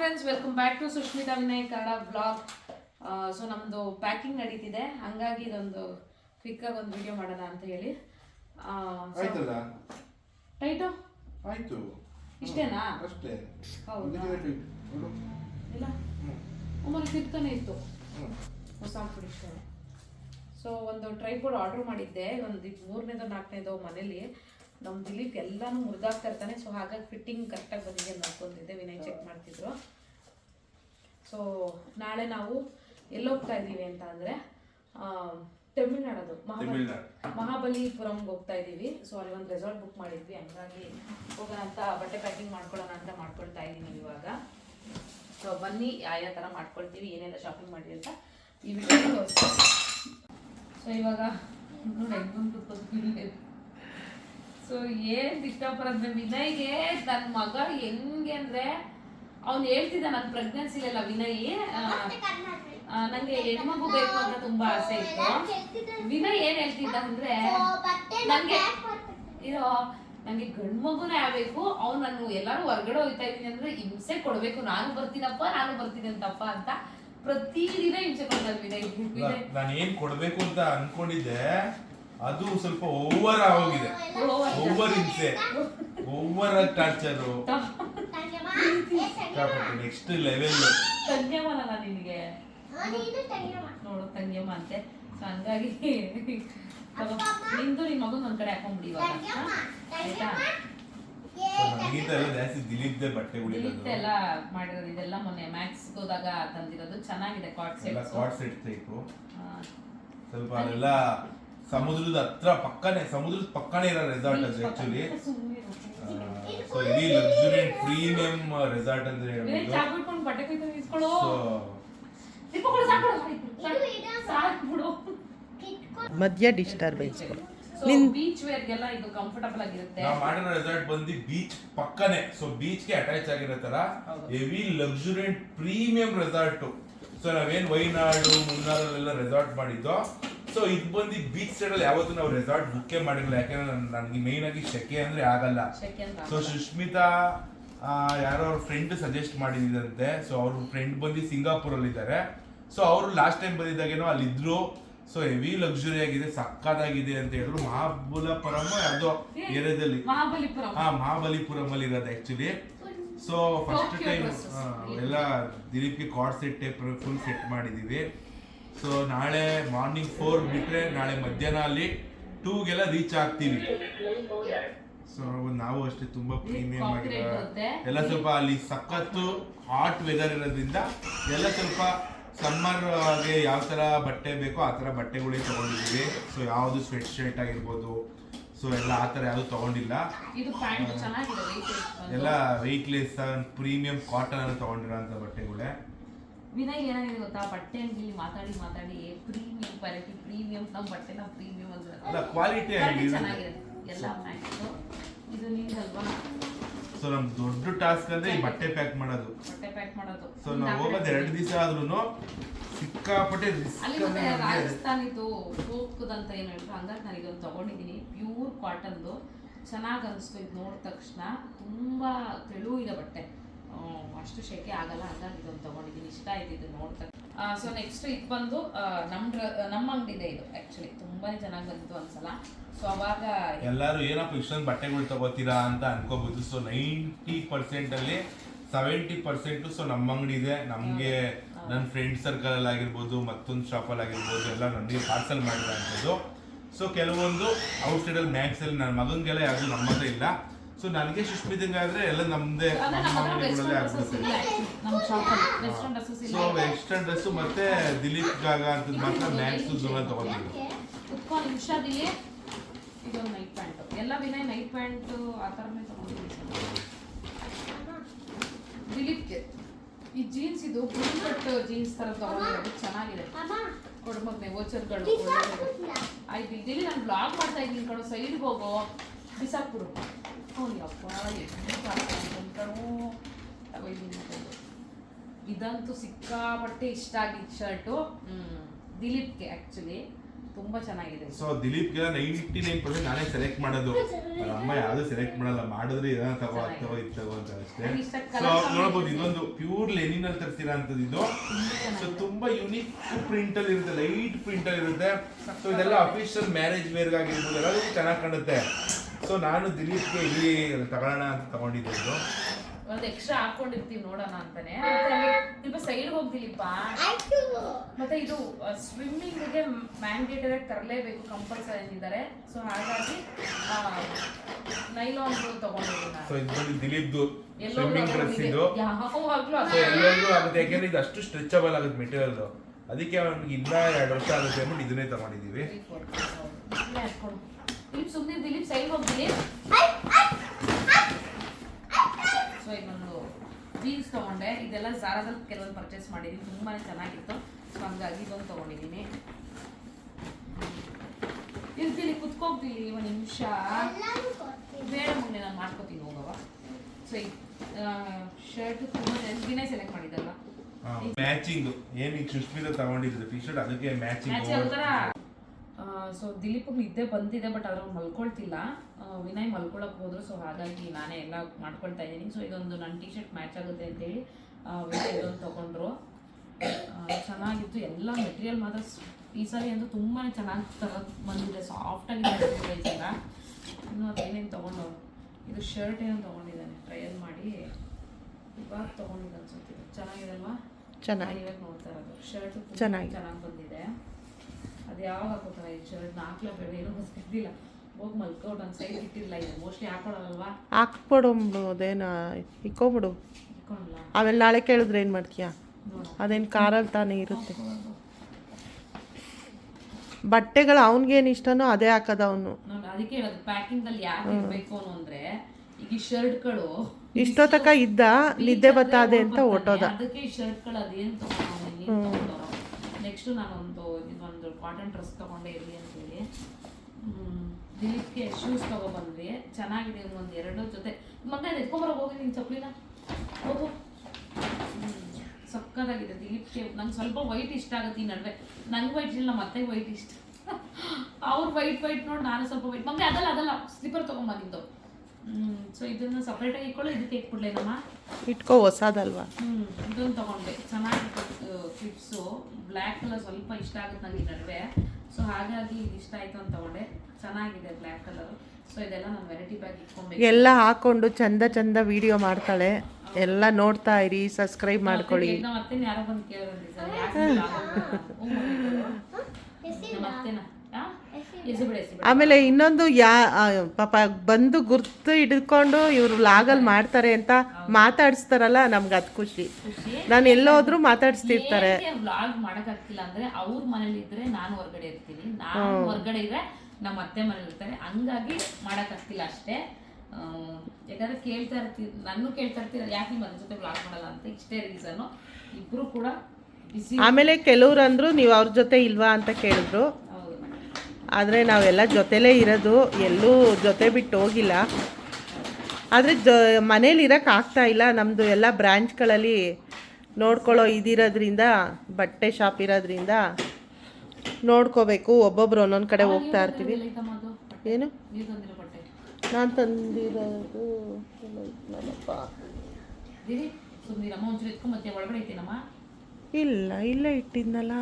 Friends welcome back to Sushmita Vinay Kannada blog so ನಮ್ಮದು packing ನಡೀತಿದೆ. ಹಂಗಾಗಿ ಇದೊಂದು ಕ್ವಿಕ್ಕಾಗಿ ಒಂದು ವಿಡಿಯೋ ಮಾಡೋಣ ಅಂತ ಹೇಳಿ. ಟೈಟು ಆಯ್ತು. ಇಷ್ಟೇನಾ? ಅಷ್ಟೇ. ಹೌದು? ಇಲ್ಲ. ಒಮ್ಮೆ ತಿರ್ತಾನೆ ಇತ್ತು. ಹೊಸ ಇಷ್ಟೇ. ಸೊ ಒಂದು ಟ್ರೈಪೋಡ್ ಆರ್ಡರ್ ಮಾಡಿದ್ದೆ. ಒಂದು ಮೂರನೇದೋ ನಾಲ್ಕನೇದೋ ಮನೇಲಿ. ನಮ್ಮ ದಿಲೀಪ್ ಎಲ್ಲಾನು ಮುರಿದಾಗ್ತಾ ಇರ್ತಾನೆ. ಸೊ ಹಾಗಾಗಿ ಫಿಟ್ಟಿಂಗ್ ಕರೆಕ್ಟಾಗಿ ಬಂದಿದೆ ಅಂತ ನೋಡ್ಕೊಂಡಿದ್ದೆ ವಿನಯ್ ಚೆಕ್ ಮಾಡ್ತಿದ್ರು. ಸೊ ನಾಳೆ ನಾವು ಎಲ್ಲೋಗ್ತಾ ಇದ್ದೀವಿ ಅಂತ ಅಂದರೆ ತಮಿಳ್ನಾಡದು ಮಹಾಬಲಿ. ಮಹಾಬಲಿಪುರಂಗೆ ಹೋಗ್ತಾ ಇದ್ದೀವಿ. ಸೊ ಅಲ್ಲಿ ಒಂದು ರೆಸಾರ್ಟ್ ಬುಕ್ ಮಾಡಿದ್ವಿ. ಹಂಗಾಗಿ ಹೋಗೋಣ ಅಂತ ಬಟ್ಟೆ ಪ್ಯಾಕಿಂಗ್ ಮಾಡ್ಕೊಳ್ಳೋಣ ಅಂತ ಮಾಡ್ಕೊಳ್ತಾ ಇದ್ದೀನಿ ಇವಾಗ. ಸೊ ಬನ್ನಿ ಯಾವ ಯಾವ ಥರ ಮಾಡ್ಕೊಳ್ತೀವಿ. ಏನೆಲ್ಲ ಶಾಪಿಂಗ್ ಮಾಡಿ ಅಂತ ಈ ವಿಡಿಯೋ ಸೊ ಇವಾಗ ಹೆಂಗೊಂದು ಸೊ ಏನ್ ಇಷ್ಟಪಡೋದ್ರೆ ವಿನಯ್ಗೆ ತನ್ನ ಮಗ ಹೆಂಗೆ ಅಂದ್ರೆ ಅವ್ನು ಹೇಳ್ತಿದ್ದ ನನ್ ಪ್ರೆಗ್ನೆನ್ಸಿ ಇಲ್ಲ ವಿನಯ್ ನನಗೆ ಹೆಣ್ಮಗು ಬೇಕು ಅಂತ ತುಂಬಾ ಆಸೆ ಇತ್ತು. ವಿನಯ್ ಏನ್ ಹೇಳ್ತಿದ್ದ ಅಂದ್ರೆ, ನಂಗೆ ಇರೋ, ನಂಗೆ ಗಂಡು ಮಗುನೇ ಆಗ್ಬೇಕು, ಅವ್ನು ನಾನು ಎಲ್ಲಾರು ಹೊರ್ಗಡೆ ಹೋಗ್ತಾ ಇದ್ದೀನಿ ಅಂದ್ರೆ ಹಿಂಸೆ ಕೊಡ್ಬೇಕು, ನಾನು ಬರ್ತೀನಪ್ಪ, ನಾನು ಬರ್ತೀನಿ ಅಂತಪ್ಪ ಅಂತ ಪ್ರತಿದಿನ ಹಿಂಸೆ ಕೊಡ್ತಾರೆ ವಿನಯ್. ನಾನು ಏನ್ ಕೊಡ್ಬೇಕು ಅಂತ ಅನ್ಕೊಂಡಿದ್ದೆ ಅದು ಸ್ವಲ್ಪ ಓವರ್ ಆಗೋಗಿದೆ. ಓವರ್ ಹಿಂಸೆ. ಓವರ್ ಟಾರ್ಚರು ನೆಕ್ಸ್ಟ್ ಲೆವೆಲ್ ತಂಗ್ಯಮ್ಮನಲ್ಲ ನಿನಗೆ? ನೋಡು ತಂಗ್ಯಮ್ಮ ಅಂತೆ. ಸೊ ಹಂಗಾಗಿ ತಗೋ. ನಿಂದು ನಿನ್ ಮಗನ್ ಒಂದ್ ಕಡೆ ಹಾಕೊಂಡ್ಬಿಡಿ ಇವಾಗ? ಆಯ್ತಾ? ಜಾಸ್ತಿ ದಿಲೀಪ್ದೆ ಬಟ್ಟೆಗಳಿರೋದು ದಿಲಿಪ್ತ ಎಲ್ಲ ಮಾಡಿರೋದು. ಇದೆಲ್ಲ ಮೊನ್ನೆ ಮ್ಯಾಕ್ಸ್ ಹೋದಾಗ ತಂದಿರೋದು. ಚೆನ್ನಾಗಿದೆ ಕಾರ್ಡ್ ಎಲ್ಲ ಸೆಟ್ ಕಾಟ್ ಸೆಟ್ ಟೈಪು ಸ್ವಲ್ಪ ಅಲ್ಲೆಲ್ಲ ಸಮುದ್ರದ ಹತ್ರ ಪಕ್ಕನೆ ಸಮುದ್ರದ ಪಕ್ಕನೆ ಇರೋ ರೆಸಾರ್ಟ್ ಅದು ಆಕ್ಚುಲಿ ಸೊ ಇಡೀ ಲಕ್ಸುರಿಯಂಟ್ ಪ್ರೀಮಿಯಂ ರೆಸಾರ್ಟ್ ಅಂತ ಹೇಳ್ಬೋದು. ಮಧ್ಯ ಡಿಸ್ಟರ್ಬೆನ್ಸ್ ಸೊ ಬೀಚ್ ವೇರ್ಗೆಲ್ಲ ಇದು ಕಂಫರ್ಟಬಲ್ ಆಗಿರುತ್ತೆ. ನಾವು ಮಾಡಿರೋ ರೆಸಾರ್ಟ್ ಬಂದು ಬೀಚ್ ಪಕ್ಕನೆ. ಸೊ ಬೀಚ್ಗೆ ಅಟ್ಯಾಚ್ ಆಗಿರೋ ತರ heavy luxuriant premium resort so ನಾವೇನ್ ವೈನಾಡು ಮುನ್ನಾರಲ್ಲೆಲ್ಲ ರೆಸಾರ್ಟ್ ಮಾಡಿದ್ದೋ ಸೊ ಇದು ಬಂದು ಬೀಚ್ ಸೈಡ್ ಅಲ್ಲಿ ಯಾವತ್ತೂ ನಾವು ರೆಸಾರ್ಟ್ ಬುಕ್ಕೇ ಮಾಡಿರಲಿಲ್ಲ ಯಾಕಂದ್ರೆ ನನ್- ನನಗೆ ಮೇನ್ ಆಗಿ ಶೆಕೆ ಅಂದ್ರೆ ಆಗಲ್ಲ. ಸೊ ಸುಷ್ಮಿತಾ ಯಾರೋ ಅವ್ರ ಫ್ರೆಂಡ್ ಸಜೆಸ್ಟ್ ಮಾಡಿದಂತೆ ಸೊ ಅವ್ರ ಫ್ರೆಂಡ್ ಬಂದು ಸಿಂಗಾಪುರ್ ಅಲ್ಲಿ ಇದ್ದಾರೆ ಸೊ ಅವರು ಲಾಸ್ಟ್ ಟೈಮ್ ಬಂದಿದ್ದಾಗೇನೋ ಅಲ್ಲಿ ಇದ್ರು ಸೊ ಹೆವಿ ಲಕ್ಸುರಿ ಆಗಿದೆ ಸಕ್ಕತ್ತಾಗಿದೆ ಅಂತ ಹೇಳಿದ್ರು. ಮಹಾಬಲಪುರಂ ಯಾವುದೋ ಏರಿಯಾದಲ್ಲಿ. ಹಾ ಮಹಾಬಲಿಪುರಂ ಅಲ್ಲಿ ಇರೋದು ಆಕ್ಚುಲಿ ಸೊ ಫಸ್ಟ್ ಟೈಮ್. ಎಲ್ಲ ದಿಲೀಪ್ಗೆ ಕಾರ್ಡ್ ಸೆಟ್ ಫುಲ್ ಸೆಟ್ ಮಾಡಿದೀವಿ ಸೊ ನಾಳೆ ಮಾರ್ನಿಂಗ್ ಫೋರ್ ಬಿಟ್ಟರೆ ನಾಳೆ ಮಧ್ಯಾಹ್ನ ಅಲ್ಲಿ ಟೂಗೆಲ್ಲ ರೀಚ್ ಆಗ್ತೀವಿ. ಸೊ ನಾವು ಅಷ್ಟೇ ತುಂಬಾ ಪ್ರೀಮಿಯಂ ಆಗಿರೋ ಎಲ್ಲ ಸ್ವಲ್ಪ ಅಲ್ಲಿ ಸಖತ್ತು ಹಾಟ್ ವೆದರ್ ಇರೋದ್ರಿಂದ ಎಲ್ಲ ಸ್ವಲ್ಪ ಸಮ್ಮರ್ಗೆ ಯಾವ ತರ ಬಟ್ಟೆ ಬೇಕೋ ಆ ತರ ಬಟ್ಟೆಗಳೇ ತಗೊಂಡಿದ್ದೀವಿ. ಸೊ ಯಾವುದು ಸ್ವೆಟ್ ಶರ್ಟ್ ಆಗಿರ್ಬೋದು. ಸೊ ಎಲ್ಲ ಆ ತರ ಯಾವುದು ತಗೊಂಡಿಲ್ಲ. ಎಲ್ಲ ವೆಯ್ಟ್ಲೆಸ್ ಪ್ರೀಮಿಯಂ ಕಾಟನ್ ತಗೊಂಡಿರೋ ಬಟ್ಟೆಗಳೇ. ವಿನಯ್ ಏನಾಗಿದೆ ಗೊತ್ತಾ? ಬಟ್ಟೆ ಅಂಗಡಿಲಿ ಮಾತಾಡಿ ಮಾತಾಡಿ ಪ್ರೀಮಿಯಂ ಕ್ವಾಲಿಟಿ ಪ್ರೀಮಿಯಂ ನಮ್ಮ ಬಟ್ಟೆನ ಪ್ರೀಮಿಯಂ ಅಂದ್ರೆ ಅಲ್ಲ ಕ್ವಾಲಿಟಿ ಚೆನ್ನಾಗಿದೆ. ಎಲ್ಲ ಮ್ಯಾಕ್ಸ್ ಇದು. ನೀರಲ್ವಾ ಸೊ ನಮ್ ದೊಡ್ಡ ಟಾಸ್ಕ್ ಅಂದ್ರೆ ಈ ಬಟ್ಟೆ ಪ್ಯಾಕ್ ಮಾಡೋದು. ಬಟ್ಟೆ ಪ್ಯಾಕ್ ಮಾಡೋದು. ಸೊ ನಾವು ಹೋಗೋದು ಎರಡು ದಿವಸ ಆದ್ರೂ ಸಿಕ್ಕಾಪಟ್ಟೆ ಅಲ್ಲಿ ರಾಜಸ್ಥಾನಿದು ಸೋಕ್ದಂತ ಏನು ಹೇಳ್ತಾರೆ ಹಂಗಾಗಿ ನಾನು ಇದೊಂದು ತಗೊಂಡಿದ್ದೀನಿ ಪ್ಯೂರ್ ಕಾಟನ್ದು ಚೆನ್ನಾಗಿ ಅನಿಸ್ತು ಇದು ನೋಡಿದ ತಕ್ಷಣ. ತುಂಬ ತೆಳು ಇದೆ ಬಟ್ಟೆ. ಅಷ್ಟು ಶೆಕೆ ಆಗಲ್ಲ ಅಂತ ಇದೊಂದು ತಗೊಂಡಿದ್ದೀನಿ. ಇಷ್ಟ ಆಯ್ತು ಇದು ನೋಡ್ತಾ. ಸೊ ನೆಕ್ಸ್ಟ್ ಇದು ಬಂದು ನಮ್ಮ ನಮ್ಮ ಅಂಗಡಿದೆ ಇದು ಆ್ಯಕ್ಚುಲಿ ತುಂಬಾ ಚೆನ್ನಾಗಿ ಬಂತು ಒಂದ್ಸಲ. ಸೊ ಅವಾಗ ಎಲ್ಲರೂ ಏನಪ್ಪ ಇಷ್ಟೊಂದು ಬಟ್ಟೆಗಳು ತಗೋತೀರಾ ಅಂತ ಅನ್ಕೋಬಹುದು ಸೊ ನೈಂಟಿ ಪರ್ಸೆಂಟ್ ಅಲ್ಲಿ ಸೆವೆಂಟಿ ಪರ್ಸೆಂಟ್ ಸೊ ನಮ್ಮ ಅಂಗಡಿ ಇದೆ. ನಮಗೆ ನನ್ನ ಫ್ರೆಂಡ್ ಸರ್ಕಲ್ ಅಲ್ಲಿ ಆಗಿರ್ಬೋದು ಮತ್ತೊಂದು ಶಾಪ್ ಅಲ್ಲಿ ಆಗಿರ್ಬೋದು ಎಲ್ಲ ನನಗೆ ಪಾರ್ಸಲ್ ಮಾಡಿರೋಂಥದ್ದು ಸೊ ಕೆಲವೊಂದು ಔಟ್ ಸೈಡ್ ಅಲ್ಲಿ ಮ್ಯಾಕ್ಸ್ ಅಲ್ಲಿ ನನ್ನ ಮಗನಿಗೆಲ್ಲ ಯಾವುದು ನಮ್ಮ ಹತ್ರ ಇಲ್ಲ. ಸೊ ನನಗೆ ಸುಷ್ಮಿತಿಂಗ್ ಆದ್ರೆ ಎಲ್ಲ ನಮ್ದೇ ಸೊ ವೆಸ್ಟರ್ನ್ ಡ್ರೆಸ್ ಮತ್ತೆ ದಿಲೀಪ್ ಗಾಗ ಅಂತ ಮಾತ್ರ ಮ್ಯಾಕ್ಸ್ ಜೋಳ ತಗೊಂಡಿದ್ದು. ಕುತ್ಕೊಂಡು ನಿಮಿಷದಲ್ಲಿ ಇದೊಂದು ನೈಟ್ ಪ್ಯಾಂಟು ಎಲ್ಲ ವಿನಯ್ ನೈಟ್ ಪ್ಯಾಂಟು ಆ ಥರನೇ ತಗೊಂಡಿದ್ದೀನಿ ದಿಲೀಪ್ಗೆ. ಈ ಜೀನ್ಸ್ ಇದು ಫುಲ್ ಕಟ್ ಜೀನ್ಸ್ ಥರ ತಗೊಂಡಿರೋದು. ಚೆನ್ನಾಗಿದೆ. ಕೊಡ್ಮಗ್ನೆ ವೋಚರ್ಗಳು ಆಯ್ತು ಇಲ್ಲಿ ನಾನು ಬ್ಲಾಗ್ ಮಾಡ್ತಾ ಇದ್ದೀನಿ ಕಣೋ ಸೈಡ್ಗೆ ಹೋಗೋ. ಬಿಸಾಕ್ಬಿಡು. ಎಷ್ಟು ತಗೊಳ್ತೀನಿ. ಇದಂತೂ ಸಿಕ್ಕಾಪಟ್ಟೆ ಇಷ್ಟ ಆಗಿದ್ದು ಶರ್ಟು. ದಿಲೀಪ್ಗೆ ಆ್ಯಕ್ಚುಲಿ ತುಂಬಾ ಚೆನ್ನಾಗಿದೆ. ಸೊ ದಿಲೀಪ್ಗೆ ನೈಂಟಿ ನೈನ್ ಪರ್ಸೆಂಟ್ ನಾನೇ ಸೆಲೆಕ್ಟ್ ಮಾಡೋದು. ಅಮ್ಮ ಯಾವ್ದು ಸೆಲೆಕ್ಟ್ ಮಾಡಲ್ಲ ಮಾಡಿದ್ರೆ ಏನೋ ತಗೋ ತಗೋ ಇದು ತಗೋ ಅಂತ ಅಷ್ಟೇ. ಸೊ ನೋಡ್ಬೋದು ಇದೊಂದು ಪ್ಯೂರ್ ಲೆನಿನ್ ಅಲ್ಲಿ ತರ್ತೀರಾ ಅಂತದ್ದು ಇದು. ಸೊ ತುಂಬಾ ಯುನಿಕ್ ಪ್ರಿಂಟ್ ಅಲ್ಲಿ ಇರುತ್ತೆ ಲೈಟ್ ಪ್ರಿಂಟ್ ಅಲ್ಲಿ ಇರುತ್ತೆ. ಸೊ ಇದೆಲ್ಲ ಅಫಿಷಿಯಲ್ ಮ್ಯಾರೇಜ್ ವೇರ್ ಆಗಿರ್ಬೋದು ಎಲ್ಲದಕ್ಕೂ ಚೆನ್ನಾಗಿ ಕಾಣುತ್ತೆ. ಸೊ ನಾನು ದಿಲೀಪ್ಗೆ ಇಲ್ಲಿ ತಗೊಳ್ಳೋಣ ಅಂತ ತಗೊಂಡಿದ್ದೆ ಒಂದು ಎಕ್ಸ್ಟ್ರಾ ಹಾಕೊಂಡಿರ್ತೀವಿ ನೋಡೋಣ ಅಂತಾನೆ ಮತ್ತೆ ಅಲ್ಲಿ ಸ್ವಲ್ಪ ಸೈಡ್ ಹೋಗ್ದಿಲಿಪ್ಪ ಮತ್ತೆ ಇದು ಸ್ವಿಮ್ಮಿಂಗ್ಗೆ ಮ್ಯಾಂಡೇಟರಿ ತರಲೇಬೇಕು ಕಂಪಲ್ಸರಿ ಅಂದಿದ್ದಾರೆ ಸೊ ಹಾಗಾಗಿ ನೈಲಾನ್ ತಗೊಂಡಿದ್ದೀನಿ ಸೊ ಇದು ದಿಲೀಪ್ದು ಸ್ವಿಮ್ಮಿಂಗ್ ಡ್ರೆಸ್ ಇದು ಯಾವಾಗ್ಲೂ ಎಲ್ಲರಿಗೂ ಆಗುತ್ತೆ ಯಾಕೆಂದ್ರೆ ಇದು ಅಷ್ಟು ಸ್ಟ್ರೆಚಬಲ್ ಆಗುತ್ತೆ ಮೆಟೀರಿಯಲ್ ಅದಕ್ಕೆ ಅವ್ನಿಗೆ ಇನ್ನ ಎರಡು ವರ್ಷ ಆಗುತ್ತೆ ಅಂದ್ಬಿಟ್ಟು ಇದನ್ನೇ ತಗೊಂಡಿದೀವಿ ದಿಲೀಪ್ ಸುಮ್ಮನೆ ದಿಲೀಪ್ ಸೈಡ್ ಹೋಗಿ ದಿಲೀಪ್ ಸೊ ಇನ್ನೊಂದು ಜೀನ್ಸ್ ತಗೊಂಡೆ. ಇದೆಲ್ಲ ಜಾರದಲ್ಲಿ ಕೆಲವೊಂದು ಪರ್ಚೇಸ್ ಮಾಡಿದ್ದೀನಿ. ತುಂಬಾ ಚೆನ್ನಾಗಿತ್ತು. ಸೊ ಹಂಗಾಗಿ ಇದೊಂದು ತಗೊಂಡಿದ್ದೀನಿ. ಇರ್ತೀನಿ ಕುತ್ಕೋಗ್ತೀನಿ ಒಂದು ನಿಮಿಷ. ಬೇಡ ಮುಂದೆ ನಾನು ಮಾಡ್ಕೋತೀನಿ ಹೋಗವ ಸೊ ಈ ಶರ್ಟ್ ತುಂಬ ದಿನೇ ಸೆಲೆಕ್ಟ್ ಮಾಡಿದ್ದಲ್ಲ. ಮ್ಯಾಚಿಂಗ್ ಏನ್ ಈಗ ಸುಷ್ಮಿತ ತಗೊಂಡಿದ್ರು ಟಿ ಶರ್ಟ್ ಅದಕ್ಕೆ ಮ್ಯಾಚಿಂಗ್ ಸೊ ದಿಲೀಪ್ ನಿದ್ದೆ ಬಂದಿದೆ ಬಟ್ ಅದ್ರ ಮಲ್ಕೊಳ್ತಿಲ್ಲ. ವಿನಯ್ ಮಲ್ಕೊಳಕ್ಕೆ ಹೋದ್ರು ಸೊ ಹಾಗಾಗಿ ನಾನೇ ಎಲ್ಲ ಮಾಡ್ಕೊಳ್ತಾ ಇದ್ದೀನಿ. ಸೊ ಇದೊಂದು ನನ್ನ ಟಿ ಶರ್ಟ್ ಮ್ಯಾಚ್ ಆಗುತ್ತೆ ಅಂತೇಳಿ ಹೇಳಿ ವಿನಯ್ ಇದೊಂದು ತಗೊಂಡ್ರು. ಚೆನ್ನಾಗಿತ್ತು. ಎಲ್ಲ ಮೆಟೀರಿಯಲ್ ಮಾತ್ರ ಈ ಸಾರಿ ಅಂತೂ ತುಂಬಾ ಚೆನ್ನಾಗಿ ತರ ಬಂದಿದೆ. ಸಾಫ್ಟ್ ಆಗಿ ಎಲ್ಲ ಇನ್ನು ಅದೇನೇನು ತಗೊಂಡು ಇದು ಶರ್ಟ್ ಏನೋ ತೊಗೊಂಡಿದ್ದಾನೆ ಟ್ರಯಲ್ ಮಾಡಿ. ಇವಾಗ ತಗೊಂಡಿದ್ದ ಅನ್ಸುತ್ತೆ. ಚೆನ್ನಾಗಿದೆ ಅಲ್ವಾ? ಚೆನ್ನಾಗಿ. ಇವಾಗ ನೋಡ್ತಾ ಇರೋದು. ಶರ್ಟ್ ಚೆನ್ನಾಗಿ. ಚೆನ್ನಾಗಿ ಬಂದಿದೆ. ಅದು ಯಾವಾಗ ಹಾಕೋತಾರ ಈ ಶರ್ಟ್ ನಾಲ್ಕಲೇ ಬೇಡ ಏನೋ ಗೊತ್ತಿದ್ದಿಲ್ಲ ಹೋಗಿ ಮಲ್ಕೋಟ್ ಒಂದು ಸೈಡ್ ಇಟ್ಟಿಲ್ಲ ಇದು ಮೋಸ್ಟ್ಲಿ ಹಾಕೊಳಲ್ವಾ? ಹಾಕ್ಬಿಡು ಅದೇನ ಇಕ್ಕೊಬಿಡು. ಇಟ್ಕೊಂಡ್ಲ ಆಮೇಲೆ ನಾಳೆ ಕೇಳಿದ್ರೆ ಏನು ಮಾಡ್ತೀಯ? ಅದೇನು ಕಾರಲ್ಲಿ ತಾನೇ ಇರುತ್ತೆ. ಬಟ್ಟೆಗಳು ಅವನಿಗೇನು ಇಷ್ಟನೋ ಅದೇ ಹಾಕದ ಅವನು. ಅದಕ್ಕೆ ಹೇಳೋದು ಪ್ಯಾಕಿಂಗ್ ಅಲ್ಲಿ ಯಾಕೆ ಇರ್ಬೇಕು ಅನ್ನೋ ಅಂದರೆ ಈಗ ಈ ಶರ್ಟ್ಗಳು ಇಷ್ಟೊತ್ತಕ ಇದ್ದ ನಿದ್ದೆ ಬತ್ತಾದೆ ಅಂತ ಹೊಟ್ಟೋದ ಅದಕ್ಕೆ ಈ ಶರ್ಟ್ಗಳು ಅದೇನು ನೆಕ್ಸ್ಟ್ ನಾನೊಂದು ಇದೊಂದು ಕಾಟನ್ ಡ್ರೆಸ್ ತೊಗೊಂಡೆ ಇರಲಿ ಅಂತೇಳಿ. ದಿಲೀಪ್ಗೆ ಶೂಸ್ ತೊಗೊಬಂದ್ವಿ. ಚೆನ್ನಾಗಿದೆ ಒಂದು ಎರಡು ಜೊತೆ. ಮಗ ಎತ್ಕೊಂಬರ ಹೋಗಿ ನಿನ್ನ ಚಪ್ಪಲಿನ? ಹೋಗು. ಸಕ್ಕದಾಗಿದೆ ದಿಲೀಪ್ಗೆ. ನಂಗೆ ಸ್ವಲ್ಪ ವೈಟ್ ಇಷ್ಟ ಆಗುತ್ತೆ ಈ ನಡುವೆ. ನಂಗೆ ವೈಟ್ ಇಲ್ಲ, ಮತ್ತೆ ವೈಟ್ ಇಷ್ಟ. ಅವ್ರು ವೈಟ್ ವೈಟ್ ನೋಡಿ ನಾನು ಸ್ವಲ್ಪ ವೈಟ್ ಮಗ ಅದಲ್ಲ ಅದಲ್ಲ ಸ್ಲೀಪರ್ ತೊಗೊಂಬಂದಿದ್ದು. ಸೊ ಇದನ್ನು ಸಪ್ರೇಟಾಗಿ ಇಟ್ಕೊಳ್ಳಿ, ಇದಕ್ಕೆ ಇಟ್ಬಿಡ್ಲೇನಮ್ಮ? ಇಟ್ಕೋ ಹೊಸದಲ್ವಾ? ಇದೊಂದು ತಗೊಂಡೆ. ಚೆನ್ನಾಗಿತ್ತು ಕ್ಲಿಪ್ಸು ಬ್ಲ್ಯಾಕ್ ಕಲರ್ ಸ್ವಲ್ಪ ಇಷ್ಟ ಆಗುತ್ತೆ ನನಗೆ ನಡುವೆ. ಸೊ ಹಾಗಾಗಿ ಇದು ಇಷ್ಟ ಆಯ್ತು ಅಂತ ತಗೊಂಡೆ. ಚೆನ್ನಾಗಿದೆ ಬ್ಲ್ಯಾಕ್ ಕಲರ್ ಸೊ ಇದೆಲ್ಲ ನಾನು ವೆರೈಟಿ ಬ್ಯಾಗ್ ಇಟ್ಕೊಬೇಕು. ಎಲ್ಲ ಹಾಕೊಂಡು ಚಂದ ಚಂದ ವಿಡಿಯೋ ಮಾಡ್ತಾಳೆ. ಎಲ್ಲ ನೋಡ್ತಾ ಇರಿ ಸಬ್ಸ್ಕ್ರೈಬ್ ಮಾಡ್ಕೊಳ್ಳಿ. ನಮ್ಮ ಯಾರೋ ಬಂದು ಸರ್ ಯಾಕೆ ಹಿಂಗ್ ಆಗೋಗ್ಬಿಟ್ಟ? ಹ್ಞೂ ಮಮ್ಮಿಗಳು. ನಮ್ಮ ಅತ್ತೆನ ಆ? ಎಸಿಬಿಡು ಎಸಿಬಿಡು ಆಮೇಲೆ ಇನ್ನೊಂದು ಯಾ ಪಾಪ ಬಂದು ಗುರ್ತು ಹಿಡ್ಕೊಂಡು ಇವ್ರು ಲಾಗಲ್ಲಿ ಮಾಡ್ತಾರೆ ಅಂತ ಮಾತಾಡಿಸ್ತಾರಲ್ಲ ನಮ್ಗೆ ಅದು ಖುಷಿ. ನಾನು ಎಲ್ಲೋದ್ರೂ ಮಾತಾಡಿಸ್ತಿರ್ತಾರೆ. ವ್ಲಾಗ್ ಮಾಡೋಕ್ಕಾಗ್ತಿಲ್ಲ ಅಂದ್ರೆ ಅವ್ರ ಮನೇಲಿ ಇದ್ರೆ ನಾನು ಹೊರಗಡೆ ಇರ್ತೀನಿ. ನಾನು ಹೊರಗಡೆ ಇದ್ರೆ ನಮ್ಮ ಅತ್ತೆ ಮನೇಲಿ ಇರ್ತಾರೆ. ಹಂಗಾಗಿ ಮಾಡೋಕ್ಕಾಗ್ತಿಲ್ಲ ಅಷ್ಟೇ. ಯಾಕಂದ್ರೆ ಕೇಳ್ತಾ ಇರ್ತೀವಿ ನಾನು ಕೇಳ್ತಾ ಇರ್ತೀರ ಯಾಕೆ ನಿಮ್ಮ ಜೊತೆ ಬ್ಲಾಗ್ ಮಾಡಲ್ಲ ಅಂತ? ಇಷ್ಟೇ ರೀಸನ್ ಇಬ್ರು ಕೂಡ ಆಮೇಲೆ ಕೆಲವ್ರು ಅಂದ್ರು ನೀವು ಅವ್ರ ಜೊತೆ ಇಲ್ವಾ ಅಂತ ಕೇಳಿದ್ರು. ಆದರೆ ನಾವೆಲ್ಲ ಜೊತೆಲೇ ಇರೋದು ಎಲ್ಲೂ ಜೊತೆ ಬಿಟ್ಟು ಹೋಗಿಲ್ಲ. ಆದರೆ ಜ ಮನೇಲಿ ಇರೋಕ್ಕಾಗ್ತಾ ಇಲ್ಲ. ನಮ್ಮದು ಎಲ್ಲ ಬ್ರ್ಯಾಂಚ್ಗಳಲ್ಲಿ ನೋಡ್ಕೊಳ್ಳೋ ಇದಿರೋದ್ರಿಂದ ಬಟ್ಟೆ ಶಾಪ್ ಇರೋದ್ರಿಂದ ನೋಡ್ಕೋಬೇಕು. ಒಬ್ಬೊಬ್ರು ಒಂದೊಂದು ಕಡೆ ಹೋಗ್ತಾ ಇರ್ತೀವಿ. ಏನು? ನಾನು ತಂದಿರೋದು ಇಲ್ಲ ಇಲ್ಲೇ ಇಟ್ಟಿದ್ನಲ್ಲ.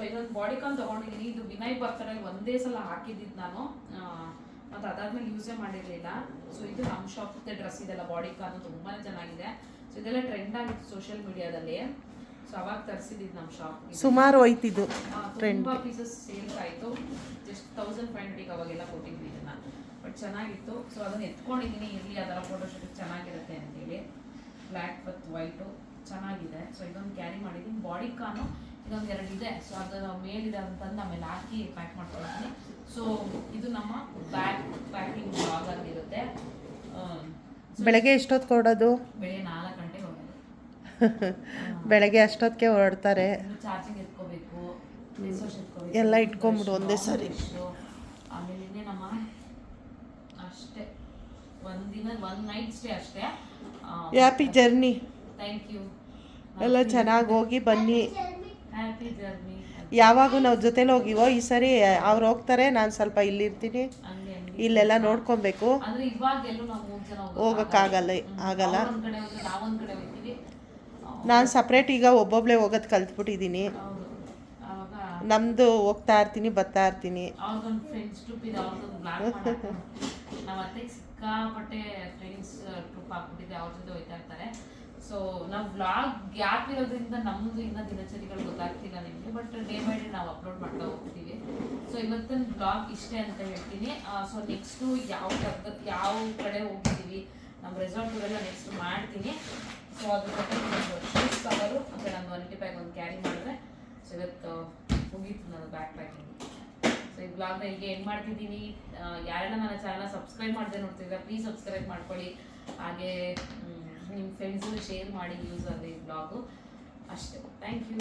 ಸೊ ಇದೊಂದು ಬಾಡಿ ಕಾನ್ ತಗೊಂಡಿದ್ದೀನಿ ಇದು ವಿನಯ್ ಬರ್ತಡೇ ಒಂದೇ ಸಲ ಹಾಕಿದ್ದಿದ್ದು ನಾನು. ಮತ್ತು ಅದಾದ್ಮೇಲೆ ಯೂಸೇ ಮಾಡಿರಲಿಲ್ಲ. ಸೊ ಇದು ನಮ್ಮ ಶಾಪ್ ಡ್ರೆಸ್ ಇದೆಲ್ಲ ಬಾಡಿ ತುಂಬಾ ಚೆನ್ನಾಗಿದೆ. ಸೊ ಇದೆಲ್ಲ ಟ್ರೆಂಡ್ ಆಗಿತ್ತು ಸೋಷಿಯಲ್ ಮೀಡಿಯಾದಲ್ಲಿ ಸೊ ಅವಾಗ ತರಿಸಿದ್ದು ನಮ್ಮ ಶಾಪ್ ಸುಮಾರು ಹೋಯ್ತಿದ್ದು ತುಂಬ ಪೀಸಸ್ ಸೇಲ್ಸ್ ಆಯಿತು. ಜಸ್ಟ್ ತೌಸಂಡ್ ಫೈವ್ ಹಂಡ್ರೆಡಿಗೆ ಅವಾಗೆಲ್ಲ ಕೊಟ್ಟಿದ್ವಿ ಇದನ್ನ. ಬಟ್ ಚೆನ್ನಾಗಿತ್ತು. ಸೊ ಅದನ್ನ ಎತ್ಕೊಂಡಿದ್ದೀನಿ ಇರಲಿ ಅದರ ಫೋಟೋಶೂಟ್ ಚೆನ್ನಾಗಿರುತ್ತೆ ಅಂತೇಳಿ. ಬ್ಲ್ಯಾಕ್ ಮತ್ತು ವೈಟು ಚೆನ್ನಾಗಿದೆ. ಸೊ ಇದೊಂದು ಕ್ಯಾರಿ ಮಾಡಿದ್ದೀನಿ. ಬಾಡಿ ಕಾನು ಇದೊಂದು ಎರಡು ಇದೆ ಸೊ ಅದರ ಮೇಲಿದೆ ಅಂತಂದು ಆಮೇಲೆ ಹಾಕಿ ಪ್ಯಾಕ್ ಮಾಡ್ಕೊಳ್ತೀನಿ. ಸೊ ಇದು ನಮ್ಮ ಬ್ಯಾಗ್ ಪ್ಯಾಕಿಂಗ್ ಬ್ಲಾಗ್ ಆಗಿರುತ್ತೆ. ಬೆಳಗ್ಗೆ ಎಷ್ಟೊತ್ತು ಕೊಡೋದು ಬೆಳಗ್ಗೆ ನಾಲ್ಕು ಗಂಟೆಗೆ ಹೋಗೋದು ಬೆಳಗ್ಗೆ ಅಷ್ಟೊತ್ತಿಗೆ ಹೊರಡ್ತಾರೆ. ಚಾರ್ಜಿಂಗ್ ಎತ್ಕೋಬೇಕು ಎಲ್ಲ ಇಟ್ಕೊಂಬಿಡು ಒಂದೇ ಸರಿ. ಆಮೇಲೆ ನಮ್ಮ ಅಷ್ಟೇ. ಒಂದಿನ ಒನ್ ನೈಟ್ ಸ್ಟೇ ಅಷ್ಟೇ. ಹ್ಯಾಪಿ ಜರ್ನಿ ಥ್ಯಾಂಕ್ ಯು ಎಲ್ಲ ಚೆನ್ನಾಗಿ ಹೋಗಿ ಬನ್ನಿ. ಯಾವಾಗೂ ನಾವು ಜೊತೆಲಿ ಹೋಗಿವೋ ಈ ಸರಿ ಅವ್ರು ಹೋಗ್ತಾರೆ ನಾನು ಸ್ವಲ್ಪ ಇಲ್ಲಿರ್ತೀನಿ. ಇಲ್ಲೆಲ್ಲ ನೋಡ್ಕೊಬೇಕು. ಹೋಗೋಕ್ಕಾಗಲ್ಲ ಆಗಲ್ಲ. ನಾನು ಸಪ್ರೇಟ್ ಈಗ ಒಬ್ಬೊಬ್ಳೆ ಹೋಗೋದು ಕಲ್ತ್ಬಿಟ್ಟಿದ್ದೀನಿ ನಮ್ಮದು ಹೋಗ್ತಾ ಇರ್ತೀನಿ ಬರ್ತಾ ಇರ್ತೀನಿ. ನಮ್ಮ ಅತ್ತೆಗೆ ಸಿಕ್ಕಾಪಟ್ಟೆ ಫ್ರೆಂಡ್ಸ್ ಟ್ರಿಪ್ ಹಾಕ್ಬಿಟ್ಟಿದೆ ಅವ್ರ ಜೊತೆ ಹೋಯ್ತಾ ಇರ್ತಾರೆ. ಸೊ ನಾವು ವ್ಲಾಗ್ ಗ್ಯಾಪ್ ಇರೋದ್ರಿಂದ ನಮ್ಮದು ಇನ್ನ ದಿನಚರಿಗಳು ಗೊತ್ತಾಗ್ತಿಲ್ಲ ನಿಮಗೆ ಬಟ್ ಡೇ ಬೈ ಡೇ ನಾವು ಅಪ್ಲೋಡ್ ಮಾಡ್ತಾ ಹೋಗ್ತೀವಿ. ಸೊ ಇವತ್ತಿನ ಬ್ಲಾಗ್ ಇಷ್ಟೇ ಅಂತ ಹೇಳ್ತೀನಿ. ಸೊ ನೆಕ್ಸ್ಟು ಯಾವ ಯಾವ ಕಡೆ ಹೋಗ್ತೀವಿ ನಮ್ಮ ರೆಸಾರ್ಟ್ ಎಲ್ಲ ನೆಕ್ಸ್ಟ್ ಮಾಡ್ತೀನಿ. ಸೊ ಅದ್ರ ಜೊತೆ ಶೂಸ್ ಕವರು ಮತ್ತು ನನ್ನ ಒನ್ ಬ್ಯಾಗ್ ಒಂದು ಕ್ಯಾರಿ ಮಾಡಿದ್ರೆ. ಸೊ ಇವತ್ತು ಮುಗೀತು ನನ್ನ ಬ್ಯಾಕ್ ಪ್ಯಾಕಿಂಗ್ ಸೊ ಈ ಬ್ಲಾಗ್ನ ಹೀಗೆ ಏನು ಮಾಡ್ತಿದ್ದೀನಿ ಯಾರೆಲ್ಲ ನನ್ನ ಚಾನಲ್ ಸಬ್ಸ್ಕ್ರೈಬ್ ಮಾಡದೆ ನೋಡ್ತಿದ್ರೆ ಪ್ಲೀಸ್ ಸಬ್ಸ್ಕ್ರೈಬ್ ಮಾಡ್ಕೊಳ್ಳಿ. ಹಾಗೆ ನಿಮ್ಮ ಫ್ರೆಂಡ್ಸು ಶೇರ್ ಮಾಡಿ ಯೂಸ್ ಆಗಲಿ ಬ್ಲಾಗು ಅಷ್ಟೇ. Thank you